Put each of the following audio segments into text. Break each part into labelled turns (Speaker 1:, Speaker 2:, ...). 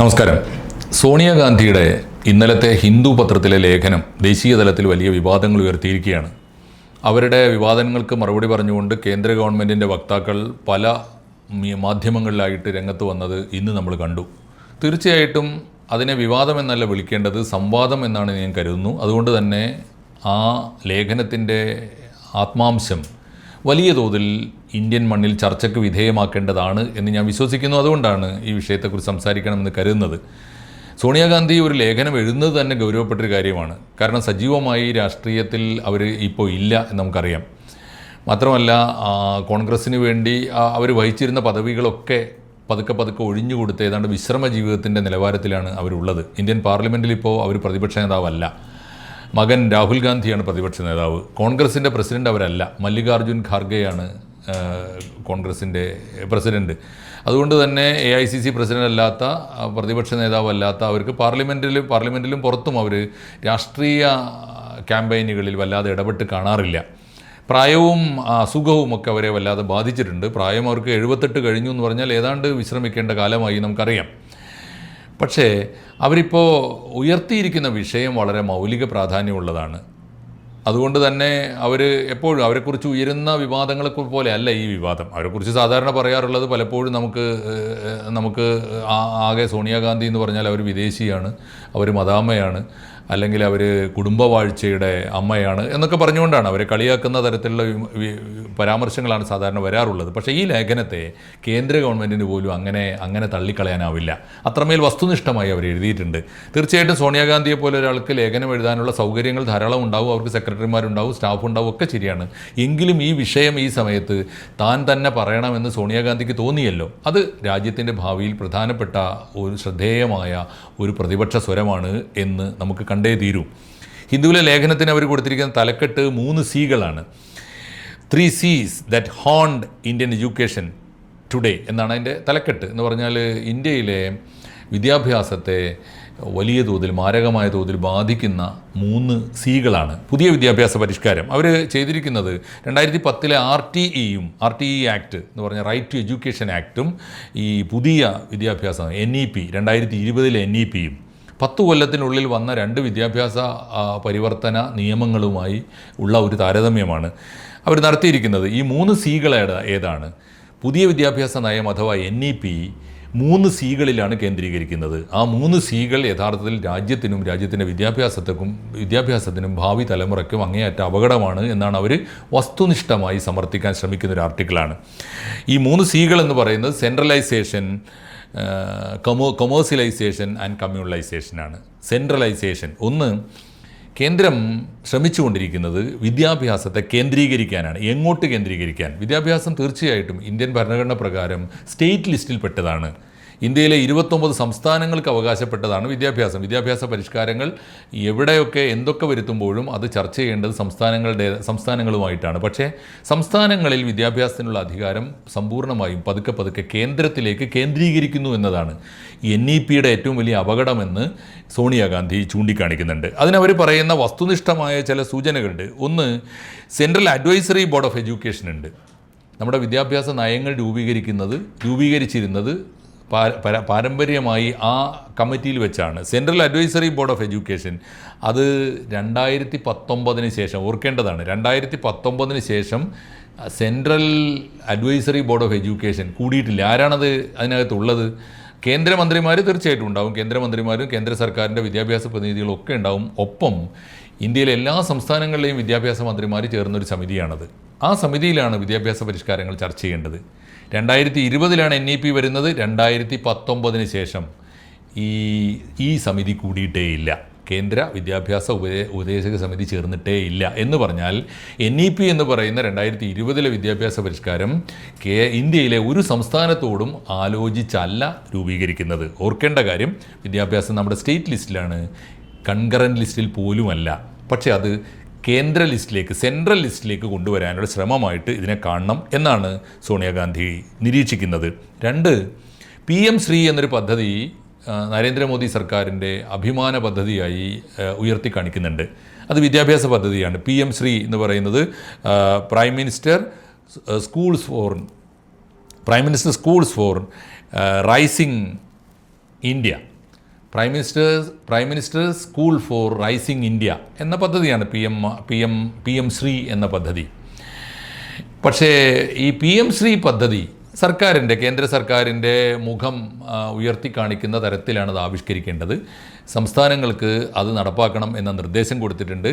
Speaker 1: നമസ്കാരം. സോണിയാഗാന്ധിയുടെ ഇന്നലത്തെ ഹിന്ദു പത്രത്തിലെ ലേഖനം ദേശീയ തലത്തിൽ വലിയ വിവാദങ്ങൾ ഉയർത്തിയിരിക്കുകയാണ്. അവരുടെ വിവാദങ്ങൾക്ക് മറുപടി പറഞ്ഞുകൊണ്ട് കേന്ദ്ര ഗവൺമെന്റിന്റെ വക്താക്കൾ പല മാധ്യമങ്ങളിലായിട്ട് രംഗത്ത് വന്നത് ഇന്ന് നമ്മൾ കണ്ടു. തീർച്ചയായിട്ടും അതിനെ വിവാദം എന്നല്ല വിളിക്കേണ്ടത് സംവാദം എന്നാണ് ഞാൻ കരുതുന്നു. അതുകൊണ്ട് തന്നെ ആ ലേഖനത്തിന്റെ ആത്മാംശം വലിയ തോതിൽ ഇന്ത്യൻ മണ്ണിൽ ചർച്ചയ്ക്ക് വിധേയമാക്കേണ്ടതാണ് എന്ന് ഞാൻ വിശ്വസിക്കുന്നു. അതുകൊണ്ടാണ് ഈ വിഷയത്തെക്കുറിച്ച് സംസാരിക്കണമെന്ന് കരുതുന്നത്. സോണിയാഗാന്ധി ഒരു ലേഖനം എഴുതുന്നത് തന്നെ ഗൗരവപ്പെട്ടൊരു കാര്യമാണ്. കാരണം സജീവമായി രാഷ്ട്രീയത്തിൽ അവർ ഇപ്പോൾ ഇല്ല എന്ന് നമുക്കറിയാം. മാത്രമല്ല കോൺഗ്രസ്സിന് വേണ്ടി അവർ വഹിച്ചിരുന്ന പദവികളൊക്കെ പതുക്കെ പതുക്കെ ഒഴിഞ്ഞു കൊടുത്ത് ഏതാണ്ട് വിശ്രമ ജീവിതത്തിന്റെ നിലവാരത്തിലാണ് അവരുള്ളത്. ഇന്ത്യൻ പാർലമെന്റിൽ ഇപ്പോൾ അവർ പ്രതിപക്ഷ നേതാവല്ല. മകൻ രാഹുൽ ഗാന്ധിയാണ് പ്രതിപക്ഷ നേതാവ്. കോൺഗ്രസിന്റെ പ്രസിഡന്റ് അവരല്ല. മല്ലികാർജുൻ ഖാർഗെയാണ് കോൺഗ്രസിന്റെ പ്രസിഡന്റ് അതുകൊണ്ട് തന്നെ A I C C president അല്ലാത്ത പ്രതിപക്ഷ നേതാവല്ലാത്ത അവർക്ക് പാർലമെന്റിലും പാർലമെന്റിലും പുറത്തും അവർ രാഷ്ട്രീയ ക്യാമ്പയിനുകളിൽ വല്ലാതെ ഇടപെട്ട് കാണാറില്ല. പ്രായവും അസുഖവും ഒക്കെ അവരെ വല്ലാതെ ബാധിച്ചിട്ടുണ്ട്. പ്രായം അവർക്ക് എഴുപത്തെട്ട് കഴിഞ്ഞു എന്ന് പറഞ്ഞാൽ ഏതാണ്ട് വിശ്രമിക്കേണ്ട കാലമായി നമുക്കറിയാം. പക്ഷേ അവരിപ്പോൾ ഉയർത്തിയിരിക്കുന്ന വിഷയം വളരെ മൗലിക പ്രാധാന്യമുള്ളതാണ്. അതുകൊണ്ട് തന്നെ അവർ എപ്പോഴും അവരെക്കുറിച്ച് ഉയരുന്ന വിവാദങ്ങളെ പോലെ അല്ല ഈ വിവാദം. അവരെക്കുറിച്ച് സാധാരണ പറയാറുള്ളത് പലപ്പോഴും നമുക്ക് നമുക്ക് ആകെ സോണിയാഗാന്ധി എന്ന് പറഞ്ഞാൽ അവർ വിദേശിയാണ് അവർ മദാമ്മയാണ്. അല്ലെങ്കിൽ അവർ കുടുംബവാഴ്ചയുടെ അമ്മയാണ് എന്നൊക്കെ പറഞ്ഞുകൊണ്ടാണ്. അവരെ കളിയാക്കുന്ന തരത്തിലുള്ള പരാമർശങ്ങളാണ് സാധാരണ വരാറുള്ളത്. പക്ഷേ ഈ ലേഖനത്തെ കേന്ദ്ര ഗവൺമെന്റിന് പോലും അങ്ങനെ അങ്ങനെ തള്ളിക്കളയാനാവില്ല. അത്രമേൽ വസ്തുനിഷ്ഠമായി അവർ എഴുതിയിട്ടുണ്ട്. തീർച്ചയായിട്ടും സോണിയാഗാന്ധിയെ പോലെ ഒരാൾക്ക് ലേഖനം എഴുതാനുള്ള സൗകര്യങ്ങൾ ധാരാളം ഉണ്ടാവും. അവർക്ക് സെക്രട്ടറിമാരുണ്ടാവും സ്റ്റാഫ് ഉണ്ടാവും ഒക്കെ ശരിയാണ്. എങ്കിലും ഈ വിഷയം ഈ സമയത്ത് താൻ തന്നെ പറയണമെന്ന് സോണിയാഗാന്ധിക്ക് തോന്നിയല്ലോ. അത് രാജ്യത്തിന്റെ ഭാവിയിൽ പ്രധാനപ്പെട്ട ഒരു ശ്രദ്ധേയമായ ഒരു പ്രതിപക്ഷ സ്വരമാണ് എന്ന് നമുക്ക് കണ്ടേ തീരൂ. ഹിന്ദുവിലെ ലേഖനത്തിന് അവർ കൊടുത്തിരിക്കുന്ന തലക്കെട്ട് മൂന്ന് സീകളാണ്. Three Cs that haunt Indian education today എന്നാണ് അതിന്റെ തലക്കെട്ട്. എന്ന് പറഞ്ഞാൽ ഇന്ത്യയിലെ വിദ്യാഭ്യാസത്തെ വലിയ തോതിൽ മാരകമായ തോതിൽ ബാധിക്കുന്ന മൂന്ന് സീകളാണ്. പുതിയ വിദ്യാഭ്യാസ പരിഷ്കാരം. അവർ ചെയ്തിരിക്കുന്നത് രണ്ടായിരത്തി പത്തിലെ ആർ ടി ഇയും ആർ ടി ഇ ആക്ട് എന്ന് പറഞ്ഞ റൈറ്റ് ടു എഡ്യൂക്കേഷൻ ആക്ടും ഈ പുതിയ വിദ്യാഭ്യാസം എൻ ഇ പി രണ്ടായിരത്തി ഇരുപതിലെ എൻ ഇ പിയും പത്ത് കൊല്ലത്തിനുള്ളിൽ വന്ന രണ്ട് വിദ്യാഭ്യാസ പരിവർത്തന നിയമങ്ങളുമായി ഉള്ള ഒരു താരതമ്യമാണ് അവർ നടത്തിയിരിക്കുന്നത്. ഈ മൂന്ന് സികൾ ഏതാണ്? പുതിയ വിദ്യാഭ്യാസ നയം അഥവാ എൻ ഇ പി മൂന്ന് സികളിലാണ് കേന്ദ്രീകരിക്കുന്നത്. ആ മൂന്ന് സികൾ യഥാർത്ഥത്തിൽ രാജ്യത്തിനും രാജ്യത്തിന്റെ വിദ്യാഭ്യാസത്തിനും വിദ്യാഭ്യാസത്തിനും ഭാവി തലമുറയ്ക്കും അങ്ങേയറ്റ അപകടമാണ് എന്നാണ് അവർ വസ്തുനിഷ്ഠമായി സമർത്ഥിക്കാൻ ശ്രമിക്കുന്ന ഒരു ആർട്ടിക്കിളാണ്. ഈ മൂന്ന് സികൾ എന്ന് പറയുന്നത് സെൻട്രലൈസേഷൻ കൊമോ കൊമേഴ്സ്യലൈസേഷൻ ആൻഡ് കമ്മ്യൂണലൈസേഷനാണ്. സെൻട്രലൈസേഷൻ. ഒന്ന് കേന്ദ്രം ശ്രമിച്ചുകൊണ്ടിരിക്കുന്നത് വിദ്യാഭ്യാസത്തെ കേന്ദ്രീകരിക്കാനാണ്. എങ്ങോട്ട് കേന്ദ്രീകരിക്കാൻ? വിദ്യാഭ്യാസം തീർച്ചയായിട്ടും ഇന്ത്യൻ ഭരണഘടന പ്രകാരം സ്റ്റേറ്റ് ലിസ്റ്റിൽപ്പെട്ടതാണ് ഇന്ത്യയിലെ ഇരുപത്തൊമ്പത് സംസ്ഥാനങ്ങൾക്ക് അവകാശപ്പെട്ടതാണ് വിദ്യാഭ്യാസം. വിദ്യാഭ്യാസ പരിഷ്കാരങ്ങൾ എവിടെയൊക്കെ എന്തൊക്കെ വരുത്തുമ്പോഴും അത് ചർച്ച ചെയ്യേണ്ടത് സംസ്ഥാനങ്ങളുടെ സംസ്ഥാനങ്ങളുമായിട്ടാണ്. പക്ഷേ സംസ്ഥാനങ്ങളിൽ വിദ്യാഭ്യാസത്തിനുള്ള അധികാരം സമ്പൂർണമായും പതുക്കെ പതുക്കെ കേന്ദ്രത്തിലേക്ക് കേന്ദ്രീകരിക്കുന്നു എന്നതാണ് എൻ ഇ പിയുടെ ഏറ്റവും വലിയ അപകടമെന്ന് സോണിയാഗാന്ധി ചൂണ്ടിക്കാണിക്കുന്നുണ്ട്. അതിനവർ പറയുന്ന വസ്തുനിഷ്ഠമായ ചില സൂചനകളുണ്ട്. ഒന്ന് central advisory board of education ഉണ്ട് നമ്മുടെ വിദ്യാഭ്യാസ നയങ്ങൾ രൂപീകരിക്കുന്നത് രൂപീകരിച്ചിരുന്നത് പാരമ്പര്യമായി ആ കമ്മിറ്റിയിൽ വെച്ചാണ്. Central advisory board of education അത് രണ്ടായിരത്തി പത്തൊമ്പതിന് ശേഷം ഓർക്കേണ്ടതാണ്. രണ്ടായിരത്തി പത്തൊമ്പതിന് ശേഷം central advisory board of education കൂടിയിട്ടില്ല. ആരാണത് അതിനകത്തുള്ളത്? കേന്ദ്രമന്ത്രിമാർ തീർച്ചയായിട്ടും ഉണ്ടാവും. കേന്ദ്രമന്ത്രിമാരും കേന്ദ്ര സർക്കാരിന്റെ വിദ്യാഭ്യാസ പ്രതിനിധികളും ഒക്കെ ഉണ്ടാവും. ഒപ്പം ഇന്ത്യയിലെ എല്ലാ സംസ്ഥാനങ്ങളിലെയും വിദ്യാഭ്യാസ മന്ത്രിമാർ ചേർന്നൊരു സമിതിയാണത്. ആ സമിതിയിലാണ് വിദ്യാഭ്യാസ പരിഷ്കാരങ്ങൾ ചർച്ച ചെയ്യേണ്ടത്. രണ്ടായിരത്തി ഇരുപതിലാണ് എൻ ഇ പി വരുന്നത്. രണ്ടായിരത്തി പത്തൊമ്പതിന് ശേഷം ഈ ഈ സമിതി കൂടിയിട്ടേയില്ല കേന്ദ്ര വിദ്യാഭ്യാസ ഉപദേ ഉപദേശക സമിതി ചേർന്നിട്ടേ ഇല്ല. എന്ന് പറഞ്ഞാൽ എൻ ഇ പി എന്ന് പറയുന്ന രണ്ടായിരത്തി ഇരുപതിലെ വിദ്യാഭ്യാസ പരിഷ്കാരം കേ ഇന്ത്യയിലെ ഒരു സംസ്ഥാനത്തോടും ആലോചിച്ചല്ല രൂപീകരിക്കുന്നത്. ഓർക്കേണ്ട കാര്യം വിദ്യാഭ്യാസം നമ്മുടെ സ്റ്റേറ്റ് ലിസ്റ്റിലാണ്. കൺകറന്റ് ലിസ്റ്റിൽ പോലുമല്ല. പക്ഷേ അത് കേന്ദ്ര ലിസ്റ്റിലേക്ക് സെൻട്രൽ ലിസ്റ്റിലേക്ക് കൊണ്ടുവരാനുള്ള ശ്രമമായിട്ട് ഇതിനെ കാണണം എന്നാണ് സോണിയാഗാന്ധി നിരീക്ഷിക്കുന്നത്. രണ്ട് പി എം ശ്രീ എന്നൊരു പദ്ധതി നരേന്ദ്രമോദി സർക്കാരിന്റെ അഭിമാന പദ്ധതിയായി ഉയർത്തി കാണിക്കുന്നുണ്ട്. അത് വിദ്യാഭ്യാസ പദ്ധതിയാണ്. പി എം ശ്രീ എന്ന് പറയുന്നത് prime minister schools for prime minister schools for rising India. Prime minister's prime minister's school for rising India എന്ന പദ്ധതിയാണ് P M P M P M SHRI എന്ന പദ്ധതി. പക്ഷേ ഈ പി എം ശ്രീ പദ്ധതി സർക്കാരിന്റെ കേന്ദ്ര സർക്കാരിന്റെ മുഖം ഉയർത്തി കാണിക്കുന്ന തരത്തിലാണ് അത് ആവിഷ്കരിക്കേണ്ടത്. സംസ്ഥാനങ്ങൾക്ക് അത് നടപ്പാക്കണം എന്ന നിർദ്ദേശം കൊടുത്തിട്ടുണ്ട്.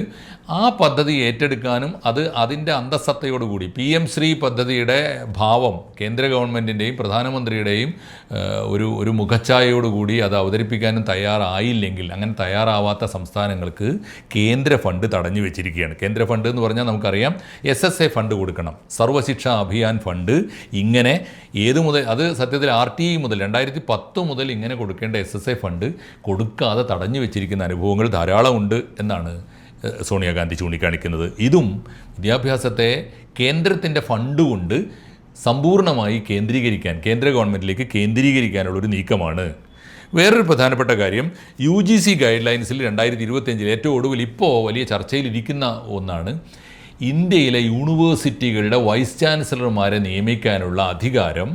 Speaker 1: ആ പദ്ധതി ഏറ്റെടുക്കാനും അത് അതിന്റെ അന്തസത്തയോടുകൂടി പി എം ശ്രീ പദ്ധതിയുടെ ഭാവം കേന്ദ്ര ഗവൺമെന്റിന്റെയും പ്രധാനമന്ത്രിയുടെയും ഒരു ഒരു മുഖച്ഛായയോടുകൂടി അത് അവതരിപ്പിക്കാനും തയ്യാറായില്ലെങ്കിൽ അങ്ങനെ തയ്യാറാവാത്ത സംസ്ഥാനങ്ങൾക്ക് കേന്ദ്ര ഫണ്ട് തടഞ്ഞു വെച്ചിരിക്കുകയാണ്. കേന്ദ്ര ഫണ്ട് എന്ന് പറഞ്ഞാൽ നമുക്കറിയാം എസ് എസ് എ ഫണ്ട് കൊടുക്കണം. സർവശിക്ഷ അഭിയാൻ ഫണ്ട് ഇങ്ങനെ ഏത് മുതൽ അത് സത്യത്തിൽ ആർ ടി ഇ മുതൽ രണ്ടായിരത്തി പത്ത് മുതൽ ഇങ്ങനെ കൊടുക്കേണ്ട എസ് എസ് എ ഫണ്ട് കൊടുക്കാതെ തടഞ്ഞു വെച്ചിരിക്കുന്ന അനുഭവങ്ങൾ ധാരാളമുണ്ട് എന്നാണ് സോണിയാഗാന്ധി ചൂണ്ടിക്കാണിക്കുന്നത്. ഇതും വിദ്യാഭ്യാസത്തെ കേന്ദ്രത്തിന്റെ ഫണ്ട് കൊണ്ട് സമ്പൂർണമായി കേന്ദ്രീകരിക്കാൻ കേന്ദ്ര ഗവൺമെന്റിലേക്ക് കേന്ദ്രീകരിക്കാനുള്ള ഒരു നീക്കമാണ്. വേറൊരു പ്രധാനപ്പെട്ട കാര്യം യു ജി സി ഗൈഡ് ലൈൻസിൽ രണ്ടായിരത്തി ഇരുപത്തിയഞ്ചിൽ ഏറ്റവും ഒടുവിൽ ഇപ്പോൾ വലിയ ചർച്ചയിലിരിക്കുന്ന ഒന്നാണ് ഇന്ത്യയിലെ യൂണിവേഴ്സിറ്റികളുടെ വൈസ് ചാൻസലർമാരെ നിയമിക്കാനുള്ള അധികാരം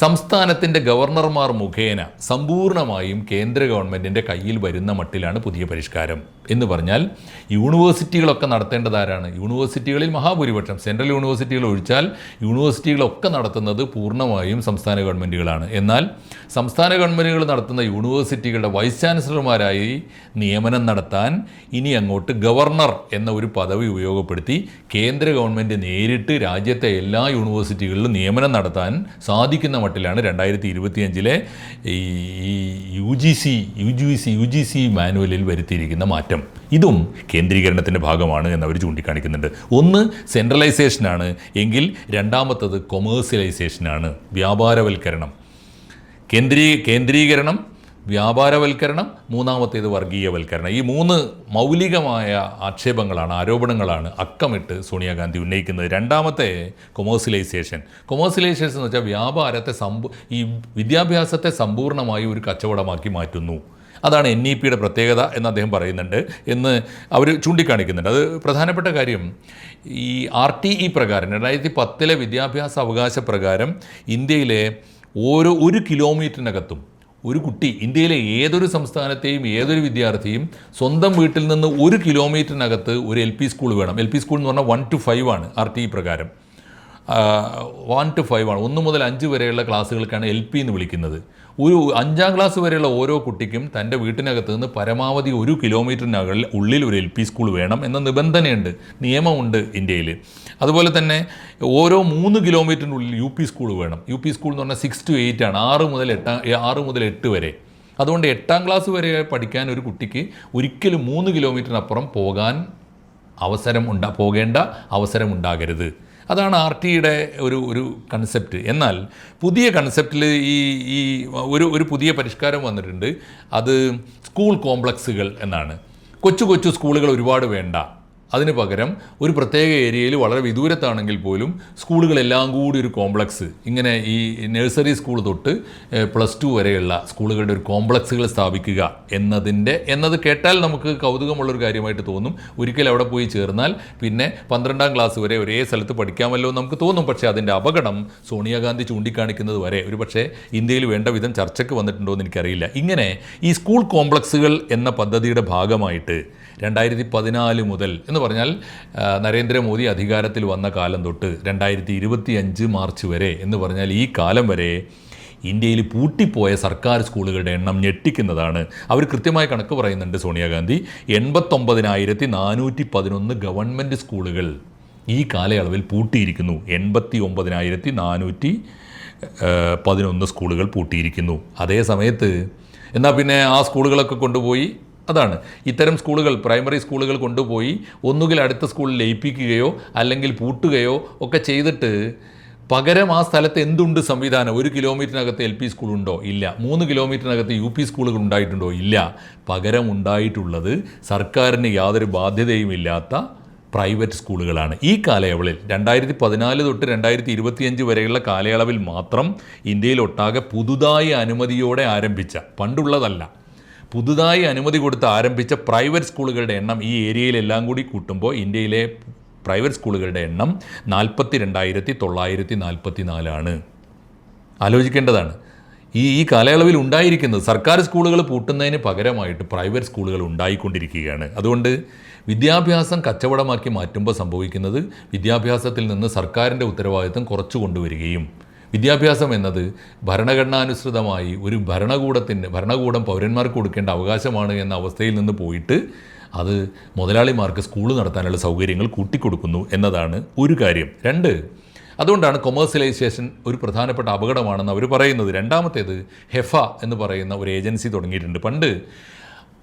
Speaker 1: സംസ്ഥാനത്തിന്റെ ഗവർണർമാർ മുഖേന സമ്പൂർണമായും കേന്ദ്ര ഗവൺമെന്റിന്റെ കയ്യിൽ വരുന്ന മട്ടിലാണ് പുതിയ പരിഷ്കാരം. എന്ന് പറഞ്ഞാൽ യൂണിവേഴ്സിറ്റികളൊക്കെ നടത്തേണ്ടത് ആരാണ് യൂണിവേഴ്സിറ്റികളിൽ മഹാഭൂരിപക്ഷം സെൻട്രൽ യൂണിവേഴ്സിറ്റികൾ ഒഴിച്ചാൽ യൂണിവേഴ്സിറ്റികളൊക്കെ നടത്തുന്നത് പൂർണമായും സംസ്ഥാന ഗവൺമെന്റുകളാണ്. എന്നാൽ സംസ്ഥാന ഗവൺമെന്റുകൾ നടത്തുന്ന യൂണിവേഴ്സിറ്റികളുടെ വൈസ് ചാൻസലർമാരായി നിയമനം നടത്താൻ ഇനി അങ്ങോട്ട് ഗവർണർ എന്ന ഒരു പദവി ഉപയോഗപ്പെടുത്തി കേന്ദ്ര ഗവൺമെന്റ് നേരിട്ട് രാജ്യത്തെ എല്ലാ യൂണിവേഴ്സിറ്റികളിലും നിയമനം നടത്താൻ സാധിക്കുന്ന മട്ടിലാണ് രണ്ടായിരത്തി ഇരുപത്തിയഞ്ചിലെ ഈ U G C U G C U G C മാനുവലിൽ വരുത്തിയിരിക്കുന്ന മാറ്റം. ഇതും കേന്ദ്രീകരണത്തിന്റെ ഭാഗമാണ് എന്നവർ ചൂണ്ടിക്കാണിക്കുന്നുണ്ട്. ഒന്ന് സെൻട്രലൈസേഷനാണ്. എങ്കിൽ രണ്ടാമത്തത് കൊമേഴ്സ്യലൈസേഷനാണ്. വ്യാപാരവൽക്കരണം. കേന്ദ്രീ കേന്ദ്രീകരണം വ്യാപാരവൽക്കരണം മൂന്നാമത്തേത് വർഗീയവൽക്കരണം. ഈ മൂന്ന് മൗലികമായ ആക്ഷേപങ്ങളാണ് ആരോപണങ്ങളാണ് അക്കമിട്ട് സോണിയാഗാന്ധി ഉന്നയിക്കുന്നത്. രണ്ടാമത്തെ കൊമേഴ്സ്യലൈസേഷൻ. കൊമേഴ്സ്യലൈസേഷൻ എന്ന് വെച്ചാൽ വ്യാപാരത്തെ സമ്പൂ ഈ വിദ്യാഭ്യാസത്തെ സമ്പൂർണമായി ഒരു കച്ചവടമാക്കി മാറ്റുന്നു. അതാണ് എൻ ഇ പിയുടെ പ്രത്യേകത എന്ന് അദ്ദേഹം പറയുന്നുണ്ട് എന്ന് അവർ ചൂണ്ടിക്കാണിക്കുന്നുണ്ട്. അത് പ്രധാനപ്പെട്ട കാര്യം ഈ ആർ ടി ഇ പ്രകാരം രണ്ടായിരത്തി പത്തിലെ വിദ്യാഭ്യാസ അവകാശ പ്രകാരം ഇന്ത്യയിലെ ഓരോ ഒരു കിലോമീറ്ററിനകത്തും ഒരു കുട്ടി ഇന്ത്യയിലെ ഏതൊരു സംസ്ഥാനത്തെയും ഏതൊരു വിദ്യാർത്ഥിയും സ്വന്തം വീട്ടിൽ നിന്ന് ഒരു കിലോമീറ്ററിനകത്ത് ഒരു എൽ പി സ്കൂൾ വേണം. എൽ പി സ്കൂൾ എന്ന് പറഞ്ഞാൽ വൺ ടു ഫൈവ് ആണ് ആർ ടി ഇ പ്രകാരം. വൺ ടു ഫൈവ് ആണ്. ഒന്ന് മുതൽ അഞ്ച് വരെയുള്ള ക്ലാസ്സുകൾക്കാണ് എൽ പി എന്ന് വിളിക്കുന്നത്. ഒരു അഞ്ചാം ക്ലാസ് വരെയുള്ള ഓരോ കുട്ടിക്കും തന്റെ വീട്ടിനകത്ത് നിന്ന് പരമാവധി ഒരു കിലോമീറ്ററിനകളിൽ ഉള്ളിൽ ഒരു എൽ പി സ്കൂൾ വേണം എന്ന നിബന്ധനയുണ്ട്. നിയമമുണ്ട് ഇന്ത്യയിൽ. അതുപോലെ തന്നെ ഓരോ മൂന്ന് കിലോമീറ്ററിനുള്ളിൽ യു പി സ്കൂൾ വേണം. യു പി സ്കൂൾ എന്ന് പറഞ്ഞാൽ സിക്സ് ടു എയ്റ്റ് ആണ്. ആറ് മുതൽ എട്ടാം ആറ് മുതൽ എട്ട് വരെ. അതുകൊണ്ട് എട്ടാം ക്ലാസ് വരെ പഠിക്കാൻ ഒരു കുട്ടിക്ക് ഒരിക്കലും മൂന്ന് കിലോമീറ്ററിനപ്പുറം പോകാൻ അവസരം ഉണ്ടാ പോകേണ്ട അവസരം ഉണ്ടാകരുത്. അതാണ് ആർ ടിയുടെ ഒരു ഒരു കൺസെപ്റ്റ് എന്നാൽ പുതിയ കൺസെപ്റ്റിൽ ഈ ഈ ഒരു ഒരു പുതിയ പരിഷ്കാരം വന്നിട്ടുണ്ട്. അത് സ്കൂൾ കോംപ്ലക്സുകൾ എന്നാണ്. കൊച്ചു കൊച്ചു സ്കൂളുകൾ ഒരുപാട് വേണ്ട. അതിന് പകരം ഒരു പ്രത്യേക ഏരിയയിൽ വളരെ വിദൂരത്താണെങ്കിൽ പോലും സ്കൂളുകളെല്ലാം കൂടി ഒരു കോംപ്ലക്സ്. ഇങ്ങനെ ഈ നഴ്സറി സ്കൂൾ തൊട്ട് പ്ലസ് ടു വരെയുള്ള സ്കൂളുകളുടെ ഒരു കോംപ്ലക്സുകൾ സ്ഥാപിക്കുക എന്നതിന്റെ എന്നത് കേട്ടാൽ നമുക്ക് കൗതുകമുള്ളൊരു കാര്യമായിട്ട് തോന്നും. ഒരിക്കൽ അവിടെ പോയി ചേർന്നാൽ പിന്നെ പന്ത്രണ്ടാം ക്ലാസ് വരെ ഒരേ സ്ഥലത്ത് പഠിക്കാമല്ലോ നമുക്ക് തോന്നും. പക്ഷേ അതിന്റെ അപകടം സോണിയാഗാന്ധി ചൂണ്ടിക്കാണിക്കുന്നത് വരെ ഒരു പക്ഷേ ഇന്ത്യയിൽ വേണ്ട വിധം ചർച്ചയ്ക്ക് വന്നിട്ടുണ്ടോ എന്ന് എനിക്കറിയില്ല. ഇങ്ങനെ ഈ സ്കൂൾ കോംപ്ലക്സുകൾ എന്ന പദ്ധതിയുടെ ഭാഗമായിട്ട് രണ്ടായിരത്തി പതിനാല് മുതൽ എന്ന് പറഞ്ഞാൽ നരേന്ദ്രമോദി അധികാരത്തിൽ വന്ന കാലം തൊട്ട് രണ്ടായിരത്തി ഇരുപത്തി അഞ്ച് മാർച്ച് വരെ എന്ന് പറഞ്ഞാൽ ഈ കാലം വരെ ഇന്ത്യയിൽ പൂട്ടിപ്പോയ സർക്കാർ സ്കൂളുകളുടെ എണ്ണം ഞെട്ടിക്കുന്നതാണ്. അവർ കൃത്യമായ കണക്ക് പറയുന്നുണ്ട് സോണിയാഗാന്ധി. എൺപത്തൊമ്പതിനായിരത്തി നാനൂറ്റി പതിനൊന്ന് ഗവൺമെന്റ് സ്കൂളുകൾ ഈ കാലയളവിൽ പൂട്ടിയിരിക്കുന്നു. എൺപത്തി ഒമ്പതിനായിരത്തി നാനൂറ്റി പതിനൊന്ന് സ്കൂളുകൾ പൂട്ടിയിരിക്കുന്നു. അതേ സമയത്ത് എന്നാൽ പിന്നെ ആ സ്കൂളുകളൊക്കെ കൊണ്ടുപോയി? അതാണ്. ഇത്തരം സ്കൂളുകൾ പ്രൈമറി സ്കൂളുകൾ കൊണ്ടുപോയി ഒന്നുകിൽ അടുത്ത സ്കൂളിൽ ലയിപ്പിക്കുകയോ അല്ലെങ്കിൽ പൂട്ടുകയോ ഒക്കെ ചെയ്തിട്ട് പകരം ആ സ്ഥലത്ത് എന്തുണ്ട് സംവിധാനം? ഒരു കിലോമീറ്ററിനകത്ത് എൽ പി സ്കൂളുണ്ടോ? ഇല്ല. മൂന്ന് കിലോമീറ്ററിനകത്ത് യു പി സ്കൂളുകൾ ഉണ്ടായിട്ടുണ്ടോ? ഇല്ല. പകരം ഉണ്ടായിട്ടുള്ളത് സർക്കാരിന് യാതൊരു ബാധ്യതയും ഇല്ലാത്ത പ്രൈവറ്റ് സ്കൂളുകളാണ്. ഈ കാലയളവിൽ രണ്ടായിരത്തി പതിനാല് തൊട്ട് രണ്ടായിരത്തി ഇരുപത്തിയഞ്ച് വരെയുള്ള കാലയളവിൽ മാത്രം ഇന്ത്യയിലൊട്ടാകെ പുതുതായി അനുമതിയോടെ ആരംഭിച്ച പണ്ടുള്ളതല്ല. പുതുതായി അനുമതി കൊടുത്ത് ആരംഭിച്ച പ്രൈവറ്റ് സ്കൂളുകളുടെ എണ്ണം ഈ ഏരിയയിലെല്ലാം കൂടി കൂട്ടുമ്പോൾ ഇന്ത്യയിലെ പ്രൈവറ്റ് സ്കൂളുകളുടെ എണ്ണം നാൽപ്പത്തി രണ്ടായിരത്തി തൊള്ളായിരത്തി നാൽപ്പത്തി നാലാണ് ആലോചിക്കേണ്ടതാണ്. ഈ ഈ കാലയളവിൽ ഉണ്ടായിരിക്കുന്നത് സർക്കാർ സ്കൂളുകൾ പൂട്ടുന്നതിന് പകരമായിട്ട് പ്രൈവറ്റ് സ്കൂളുകൾ ഉണ്ടായിക്കൊണ്ടിരിക്കുകയാണ്. അതുകൊണ്ട് വിദ്യാഭ്യാസം കച്ചവടമാക്കി മാറ്റുമ്പോൾ സംഭവിക്കുന്നത് വിദ്യാഭ്യാസത്തിൽ നിന്ന് സർക്കാരിന്റെ ഉത്തരവാദിത്തം കുറച്ചു കൊണ്ടുവരികയും വിദ്യാഭ്യാസം എന്നത് ഭരണഘടനാനുസൃതമായി ഒരു ഭരണകൂടത്തിന്റെ ഭരണകൂടം പൗരന്മാർക്ക് കൊടുക്കേണ്ട അവകാശമാണ് എന്ന അവസ്ഥയിൽ നിന്ന് പോയിട്ട് അത് മുതലാളിമാർക്ക് സ്കൂൾ നടത്താനുള്ള സൗകര്യങ്ങൾ കൂട്ടിക്കൊടുക്കുന്നു എന്നതാണ് ഒരു കാര്യം. രണ്ട് അതുകൊണ്ടാണ് കൊമേഴ്സ്യലൈസേഷൻ ഒരു പ്രധാനപ്പെട്ട അപകടമാണെന്ന് അവർ പറയുന്നത്. രണ്ടാമത്തേത് ഹെഫ എന്ന് പറയുന്ന ഒരു ഏജൻസി തുടങ്ങിയിട്ടുണ്ട്. പണ്ട്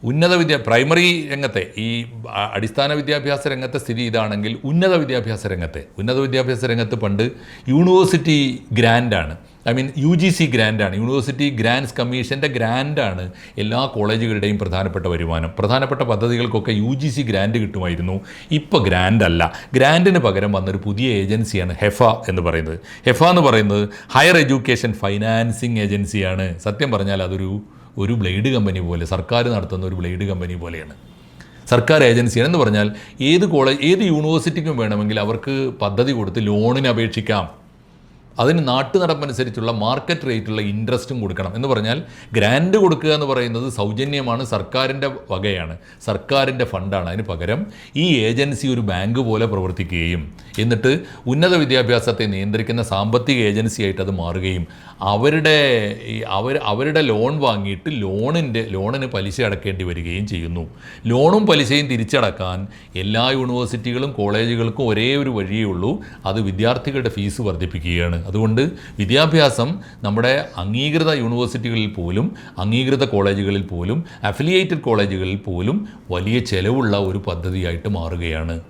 Speaker 1: ഉന്നത വിദ്യ പ്രൈമറി രംഗത്തെ ഈ അടിസ്ഥാന വിദ്യാഭ്യാസ രംഗത്തെ സ്ഥിതി ഇതാണെങ്കിൽ ഉന്നത വിദ്യാഭ്യാസ രംഗത്തെ ഉന്നത വിദ്യാഭ്യാസ രംഗത്ത് പണ്ട് university ഗ്രാൻഡാണ് I mean U G C ഗ്രാൻഡാണ് university grants കമ്മീഷന്റെ ഗ്രാൻഡാണ് എല്ലാ കോളേജുകളുടെയും പ്രധാനപ്പെട്ട വരുമാനം. പ്രധാനപ്പെട്ട പദ്ധതികൾക്കൊക്കെ യു ജി സി ഗ്രാൻഡ് കിട്ടുമായിരുന്നു. ഇപ്പോൾ ഗ്രാൻഡ് അല്ല. ഗ്രാൻഡിന് പകരം വന്നൊരു പുതിയ ഏജൻസിയാണ് ഹെഫ എന്ന് പറയുന്നത്. ഹെഫ എന്ന് പറയുന്നത് ഹയർ എഡ്യൂക്കേഷൻ ഫൈനാൻസിങ് ഏജൻസിയാണ്. സത്യം പറഞ്ഞാൽ അതൊരു ഒരു ബ്ലേഡ് കമ്പനി പോലെ സർക്കാർ നടത്തുന്ന ഒരു ബ്ലേഡ് കമ്പനി പോലെയാണ്. സർക്കാർ ഏജൻസിയാണ് എന്ന് പറഞ്ഞാൽ ഏത് കോളേജ് ഏത് യൂണിവേഴ്സിറ്റിക്കും വേണമെങ്കിൽ അവർക്ക് പദ്ധതി കൊടുത്ത് ലോണിന് അപേക്ഷിക്കാം. അതിന് നാട്ടു നടപ്പനുസരിച്ചുള്ള മാർക്കറ്റ് റേറ്റുള്ള ഇൻട്രസ്റ്റും കൊടുക്കണം എന്ന് പറഞ്ഞാൽ ഗ്രാൻഡ് കൊടുക്കുക എന്ന് പറയുന്നത് സൗജന്യമാണ് സർക്കാരിന്റെ വകയാണ് സർക്കാരിന്റെ ഫണ്ടാണ്. അതിന് പകരം ഈ ഏജൻസി ഒരു ബാങ്ക് പോലെ പ്രവർത്തിക്കുകയും എന്നിട്ട് ഉന്നത വിദ്യാഭ്യാസത്തെ നിയന്ത്രിക്കുന്ന സാമ്പത്തിക ഏജൻസിയായിട്ട് അത് മാറുകയും അവരുടെ ഈ അവർ അവരുടെ ലോൺ വാങ്ങിയിട്ട് ലോണിന്റെ ലോണിന് പലിശ അടക്കേണ്ടി വരികയും ചെയ്യുന്നു. ലോണും പലിശയും തിരിച്ചടക്കാൻ എല്ലാ യൂണിവേഴ്സിറ്റികളും കോളേജുകൾക്കും ഒരേ ഒരു വഴിയേ ഉള്ളൂ. അത് വിദ്യാർത്ഥികളുടെ ഫീസ് വർദ്ധിപ്പിക്കുകയാണ്. അതുകൊണ്ട് വിദ്യാഭ്യാസം നമ്മുടെ അംഗീകൃത യൂണിവേഴ്സിറ്റികളിൽ പോലും അംഗീകൃത കോളേജുകളിൽ പോലും അഫിലിയേറ്റഡ് കോളേജുകളിൽ പോലും വലിയ ചെലവുള്ള ഒരു പദ്ധതിയായിട്ട് മാറുകയാണ്.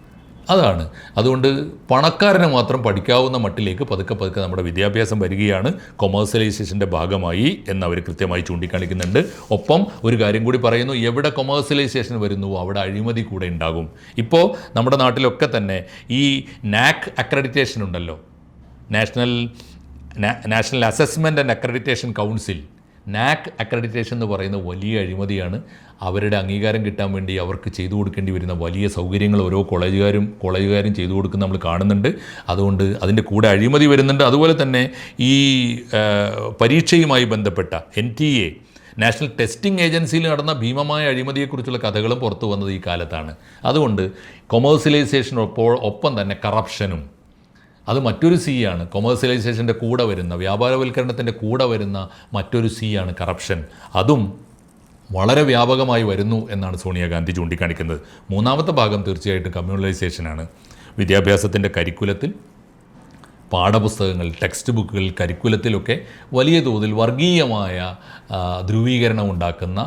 Speaker 1: അതാണ്. അതുകൊണ്ട് പണക്കാരനെ മാത്രം പഠിക്കാവുന്ന മട്ടിലേക്ക് പതുക്കെ പതുക്കെ നമ്മുടെ വിദ്യാഭ്യാസം വരികയാണ്. കൊമേഴ്സ്യലൈസേഷന്റെ ഭാഗമായി എന്ന് അവർ കൃത്യമായി ചൂണ്ടിക്കാണിക്കുന്നുണ്ട്. ഒപ്പം ഒരു കാര്യം കൂടി പറയുന്നു എവിടെ കൊമേഴ്സ്യലൈസേഷൻ വരുന്നുവോ അവിടെ അഴിമതി കൂടെ ഉണ്ടാകും. ഇപ്പോൾ നമ്മുടെ നാട്ടിലൊക്കെ തന്നെ ഈ നാക് അക്രഡിറ്റേഷൻ ഉണ്ടല്ലോ. National national assessment and accreditation council NAAC accreditation എന്ന് പറയുന്ന വലിയ അഴിമതിയാണ്. അവരുടെ അംഗീകാരം കിട്ടാൻ വേണ്ടി അവർക്ക് ചെയ്തു കൊടുക്കേണ്ടി വരുന്ന വലിയ സൗകര്യങ്ങൾ ഓരോ കോളേജുകാരും കോളേജുകാരും ചെയ്തു കൊടുക്കുന്ന നമ്മൾ കാണുന്നുണ്ട്. അതുകൊണ്ട് അതിന്റെ കൂടെ അഴിമതി വരുന്നുണ്ട്. അതുപോലെ തന്നെ ഈ പരീക്ഷയുമായി ബന്ധപ്പെട്ട N T A national testing ഏജൻസിയിൽ നടന്ന ഭീമമായ അഴിമതിയെക്കുറിച്ചുള്ള കഥകളും പുറത്തു വന്നത് ഈ കാലത്താണ്. അതുകൊണ്ട് കൊമേഴ്സ്യലൈസേഷനൊപ്പോൾ ഒപ്പം തന്നെ കറപ്ഷനും അത് മറ്റൊരു സി ആണ്. കൊമേഴ്സ്യലൈസേഷന്റെ കൂടെ വരുന്ന വ്യാപാരവൽക്കരണത്തിന്റെ കൂടെ വരുന്ന മറ്റൊരു സി ആണ് കറപ്ഷൻ അതും വളരെ വ്യാപകമായി വരുന്നു എന്നാണ് സോണിയാഗാന്ധി ചൂണ്ടിക്കാണിക്കുന്നത്. മൂന്നാമത്തെ ഭാഗം തീർച്ചയായിട്ടും കമ്മ്യൂണലൈസേഷനാണ് വിദ്യാഭ്യാസത്തിന്റെ കരിക്കുലത്തിൽ പാഠപുസ്തകങ്ങൾ ടെക്സ്റ്റ് ബുക്കുകൾ കരിക്കുലത്തിലൊക്കെ വലിയ തോതിൽ വർഗീയമായ ധ്രുവീകരണം ഉണ്ടാക്കുന്ന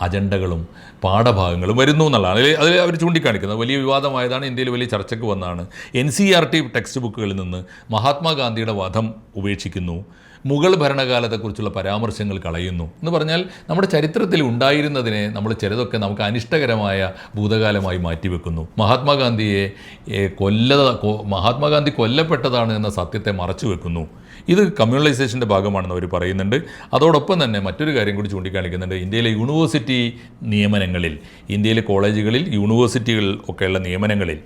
Speaker 1: അജണ്ടകളും പാഠഭാഗങ്ങളും വരുന്നു എന്നുള്ളതാണ്. അതിൽ അതിൽ അവർ ചൂണ്ടിക്കാണിക്കുന്നത് വലിയ വിവാദമായതാണ് ഇന്ത്യയിൽ വലിയ ചർച്ചയ്ക്ക് വന്നതാണ് N C R T text ബുക്കുകളിൽ നിന്ന് മഹാത്മാഗാന്ധിയുടെ വധം ഉപേക്ഷിക്കുന്നു. മുഗൾ ഭരണകാലത്തെക്കുറിച്ചുള്ള പരാമർശങ്ങൾ കളയുന്നു. എന്ന് പറഞ്ഞാൽ നമ്മുടെ ചരിത്രത്തിൽ ഉണ്ടായിരുന്നതിനെ നമ്മൾ ചിലതൊക്കെ നമുക്ക് അനിഷ്ടകരമായ ഭൂതകാലമായി മാറ്റിവെക്കുന്നു. മഹാത്മാഗാന്ധിയെ കൊല്ല മഹാത്മാഗാന്ധി കൊല്ലപ്പെട്ടതാണ് എന്ന സത്യത്തെ മറച്ചു വെക്കുന്നു ഇത് കമ്മ്യൂണലൈസേഷന്റെ ഭാഗമാണെന്ന് അവർ പറയുന്നുണ്ട്. അതോടൊപ്പം തന്നെ മറ്റൊരു കാര്യം കൂടി ചൂണ്ടിക്കാണിക്കുന്നുണ്ട്. ഇന്ത്യയിലെ യൂണിവേഴ്സിറ്റി നിയമനങ്ങളിൽ ഇന്ത്യയിലെ കോളേജുകളിൽ യൂണിവേഴ്സിറ്റികൾ ഒക്കെയുള്ള നിയമനങ്ങളിൽ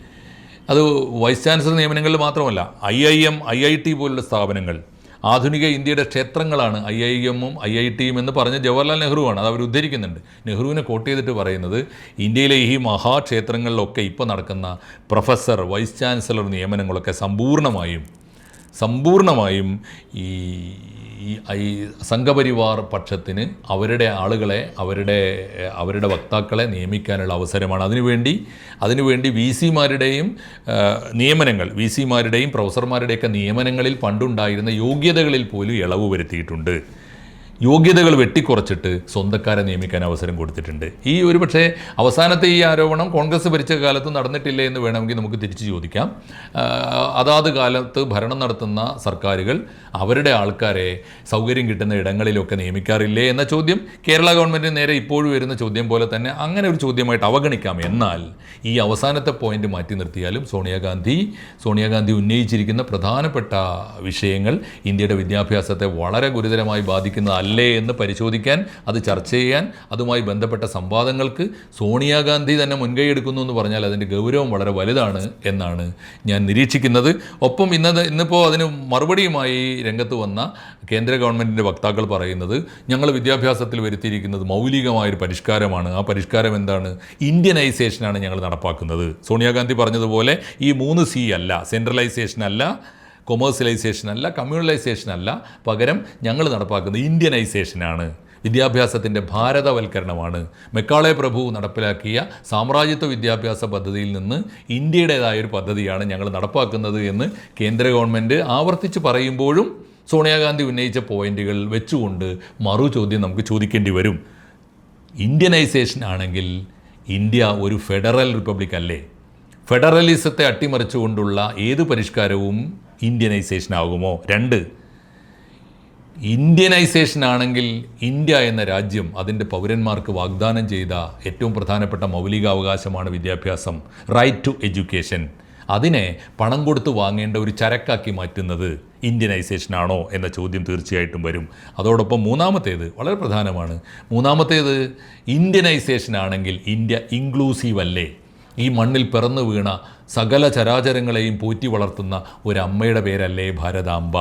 Speaker 1: അത് വൈസ് ചാൻസലർ നിയമനങ്ങളിൽ മാത്രമല്ല I I M I I T പോലുള്ള സ്ഥാപനങ്ങൾ ആധുനിക ഇന്ത്യയുടെ ക്ഷേത്രങ്ങളാണ് ഐ ഐ എമ്മും ഐ ഐ ടിയും എന്ന് പറഞ്ഞ ജവഹർലാൽ നെഹ്റുവാണ്. അത് അവർ ഉദ്ധരിക്കുന്നുണ്ട്. നെഹ്റുവിനെ കോട്ട് ചെയ്തിട്ട് പറയുന്നത് ഇന്ത്യയിലെ ഈ മഹാക്ഷേത്രങ്ങളിലൊക്കെ ഇപ്പോൾ നടക്കുന്ന പ്രൊഫസർ വൈസ് ചാൻസലർ നിയമനങ്ങളൊക്കെ സമ്പൂർണമായും സമ്പൂർണമായും ഈ ഈ ഈ സംഘപരിവാർ പക്ഷത്തിന് അവരുടെ ആളുകളെ അവരുടെ അവരുടെ വക്താക്കളെ നിയമിക്കാനുള്ള അവസരമാണ്. അതിനുവേണ്ടി അതിനുവേണ്ടി വി സിമാരുടെയും നിയമനങ്ങൾ വി സിമാരുടെയും പ്രൊഫസർമാരുടെയൊക്കെ നിയമനങ്ങളിൽ പണ്ടുണ്ടായിരുന്ന യോഗ്യതകളിൽ പോലും ഇളവ് വരുത്തിയിട്ടുണ്ട്. യോഗ്യതകൾ വെട്ടിക്കുറച്ചിട്ട് സ്വന്തക്കാരെ നിയമിക്കാൻ അവസരം കൊടുത്തിട്ടുണ്ട്. ഈ ഒരു പക്ഷേ അവസാനത്തെ ഈ ആരോപണം കോൺഗ്രസ് ഭരിച്ച കാലത്ത് നടന്നിട്ടില്ല എന്ന് വേണമെങ്കിൽ നമുക്ക് തിരിച്ചു ചോദിക്കാം. അതാത് കാലത്ത് ഭരണം നടത്തുന്ന സർക്കാരുകൾ അവരുടെ ആൾക്കാരെ സൗകര്യം കിട്ടുന്ന ഇടങ്ങളിലൊക്കെ നിയമിക്കാറില്ലേ എന്ന ചോദ്യം കേരള ഗവൺമെന്റിന് നേരെ ഇപ്പോഴും വരുന്ന ചോദ്യം പോലെ തന്നെ അങ്ങനെ ഒരു ചോദ്യമായിട്ട് അവഗണിക്കാം. എന്നാൽ ഈ അവസാനത്തെ പോയിന്റ് മാറ്റി നിർത്തിയാലും സോണിയാഗാന്ധി സോണിയാഗാന്ധി ഉന്നയിച്ചിരിക്കുന്ന പ്രധാനപ്പെട്ട വിഷയങ്ങൾ ഇന്ത്യയുടെ വിദ്യാഭ്യാസത്തെ വളരെ ഗുരുതരമായി ബാധിക്കുന്ന അല്ലേ എന്ന് പരിശോധിക്കാൻ അത് ചർച്ച ചെയ്യാൻ അതുമായി ബന്ധപ്പെട്ട സംവാദങ്ങൾക്ക് സോണിയാഗാന്ധി തന്നെ മുൻകൈ എടുക്കുന്നു എന്ന് പറഞ്ഞാൽ അതിന്റെ ഗൗരവം വളരെ വലുതാണ് എന്നാണ് ഞാൻ നിരീക്ഷിക്കുന്നത്. ഒപ്പം ഇന്നത് ഇന്നിപ്പോൾ അതിന് മറുപടിയുമായി രംഗത്ത് വന്ന കേന്ദ്ര ഗവൺമെന്റിന്റെ വക്താക്കൾ പറയുന്നത് ഞങ്ങൾ വിദ്യാഭ്യാസത്തിൽ വരുത്തിയിരിക്കുന്നത് മൗലികമായൊരു പരിഷ്കാരമാണ്. ആ പരിഷ്കാരം എന്താണ്? ഇന്ത്യനൈസേഷനാണ് ഞങ്ങൾ നടപ്പാക്കുന്നത്. സോണിയാഗാന്ധി പറഞ്ഞതുപോലെ ഈ മൂന്ന് സി അല്ല സെൻട്രലൈസേഷൻ അല്ല കൊമേഴ്സ്യലൈസേഷൻ അല്ല കമ്മ്യൂണലൈസേഷൻ അല്ല. പകരം ഞങ്ങൾ നടപ്പാക്കുന്നത് ഇന്ത്യനൈസേഷനാണ് വിദ്യാഭ്യാസത്തിന്റെ ഭാരതവൽക്കരണമാണ്. മെക്കാളെ പ്രഭു നടപ്പിലാക്കിയ സാമ്രാജ്യത്വ വിദ്യാഭ്യാസ പദ്ധതിയിൽ നിന്ന് ഇന്ത്യയുടേതായ ഒരു പദ്ധതിയാണ് ഞങ്ങൾ നടപ്പാക്കുന്നത് എന്ന് കേന്ദ്ര ഗവൺമെന്റ് ആവർത്തിച്ച് പറയുമ്പോഴും സോണിയാഗാന്ധി ഉന്നയിച്ച പോയിന്റുകൾ വെച്ചുകൊണ്ട് മറു ചോദ്യം നമുക്ക് ചോദിക്കേണ്ടി വരും. ഇന്ത്യനൈസേഷൻ ആണെങ്കിൽ ഇന്ത്യ ഒരു ഫെഡറൽ റിപ്പബ്ലിക് അല്ലേ? ഫെഡറലിസത്തെ അട്ടിമറിച്ചുകൊണ്ടുള്ള ഏത് പരിഷ്കാരവും ഇന്ത്യനൈസേഷൻ ആകുമോ? രണ്ട് ഇന്ത്യനൈസേഷൻ ആണെങ്കിൽ ഇന്ത്യ എന്ന രാജ്യം അതിന്റെ പൗരന്മാർക്ക് വാഗ്ദാനം ചെയ്ത ഏറ്റവും പ്രധാനപ്പെട്ട മൗലികാവകാശമാണ് വിദ്യാഭ്യാസം റൈറ്റ് ടു എഡ്യൂക്കേഷൻ അതിനെ പണം കൊടുത്ത് വാങ്ങേണ്ട ഒരു ചരക്കാക്കി മാറ്റുന്നത് ഇന്ത്യനൈസേഷൻ ആണോ എന്ന ചോദ്യം തീർച്ചയായിട്ടും വരും. അതോടൊപ്പം മൂന്നാമത്തേത് വളരെ പ്രധാനമാണ്. മൂന്നാമത്തേത് ഇന്ത്യനൈസേഷൻ ആണെങ്കിൽ ഇന്ത്യ ഇൻക്ലൂസീവ് അല്ലേ? ഈ മണ്ണിൽ പിറന്നു വീണ സകല ചരാചരങ്ങളെയും പോറ്റി വളർത്തുന്ന ഒരമ്മയുടെ പേരല്ലേ ഭാരതാംബ.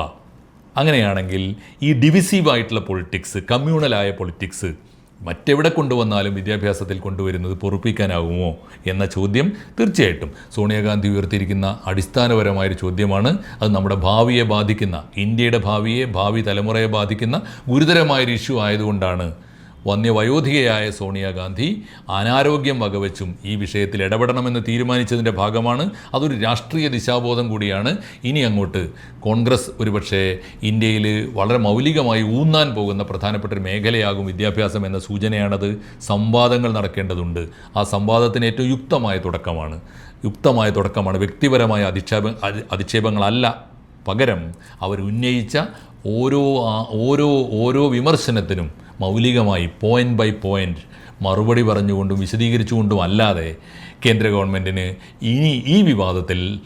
Speaker 1: അങ്ങനെയാണെങ്കിൽ ഈ ഡിവിസീവായിട്ടുള്ള പൊളിറ്റിക്സ് കമ്മ്യൂണലായ പൊളിറ്റിക്സ് മറ്റെവിടെ കൊണ്ടുവന്നാലും വിദ്യാഭ്യാസത്തിൽ കൊണ്ടുവരുന്നത് പൊറുപ്പിക്കാനാകുമോ എന്ന ചോദ്യം തീർച്ചയായിട്ടും സോണിയാഗാന്ധി ഉയർത്തിയിരിക്കുന്ന അടിസ്ഥാനപരമായൊരു ചോദ്യമാണ്. അത് നമ്മുടെ ഭാവിയെ ബാധിക്കുന്ന ഇന്ത്യയുടെ ഭാവിയെ ഭാവി തലമുറയെ ബാധിക്കുന്ന ഗുരുതരമായൊരു ഇഷ്യൂ ആയതുകൊണ്ടാണ് വന്യവയോധികയായ സോണിയാഗാന്ധി അനാരോഗ്യം വകവെച്ചും ഈ വിഷയത്തിൽ ഇടപെടണമെന്ന് തീരുമാനിച്ചതിന്റെ ഭാഗമാണ് അതൊരു രാഷ്ട്രീയ ദിശാബോധം കൂടിയാണ്. ഇനി അങ്ങോട്ട് കോൺഗ്രസ് ഒരുപക്ഷെ ഇന്ത്യയിൽ വളരെ മൗലികമായി ഊന്നാൻ പോകുന്ന പ്രധാനപ്പെട്ട ഒരു മേഖലയാകും വിദ്യാഭ്യാസം എന്ന സൂചനയാണത്. സംവാദങ്ങൾ നടക്കേണ്ടതുണ്ട്. ആ സംവാദത്തിന് ഏറ്റവും യുക്തമായ തുടക്കമാണ്. യുക്തമായ തുടക്കമാണ്. വ്യക്തിപരമായ അധിക്ഷേപ അധി- അധിക്ഷേപങ്ങളല്ല. പകരം അവർ ഉന്നയിച്ച ഓരോ ഓരോ ഓരോ വിമർശനത്തിനും മൗലികമായി പോയിന്റ് ബൈ പോയിന്റ് മറുപടി പറഞ്ഞുകൊണ്ടും വിശദീകരിച്ചുകൊണ്ടും അല്ലാതെ കേന്ദ്ര ഗവൺമെന്റിന് ഇനി ഈ വിവാദത്തിൽ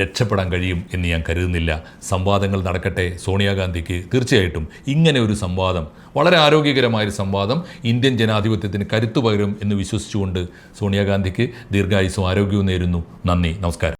Speaker 1: രക്ഷപ്പെടാൻ കഴിയും എന്ന് ഞാൻ കരുതുന്നില്ല. സംവാദങ്ങൾ നടക്കട്ടെ. സോണിയാഗാന്ധിക്ക് തീർച്ചയായിട്ടും ഇങ്ങനെ ഒരു സംവാദം വളരെ ആരോഗ്യകരമായൊരു സംവാദം ഇന്ത്യൻ ജനാധിപത്യത്തിന് കരുത്തു പകരും എന്ന് വിശ്വസിച്ചുകൊണ്ട് സോണിയാഗാന്ധിക്ക് ദീർഘായുസ്സും ആരോഗ്യവും നേരുന്നു. നന്ദി. നമസ്കാരം.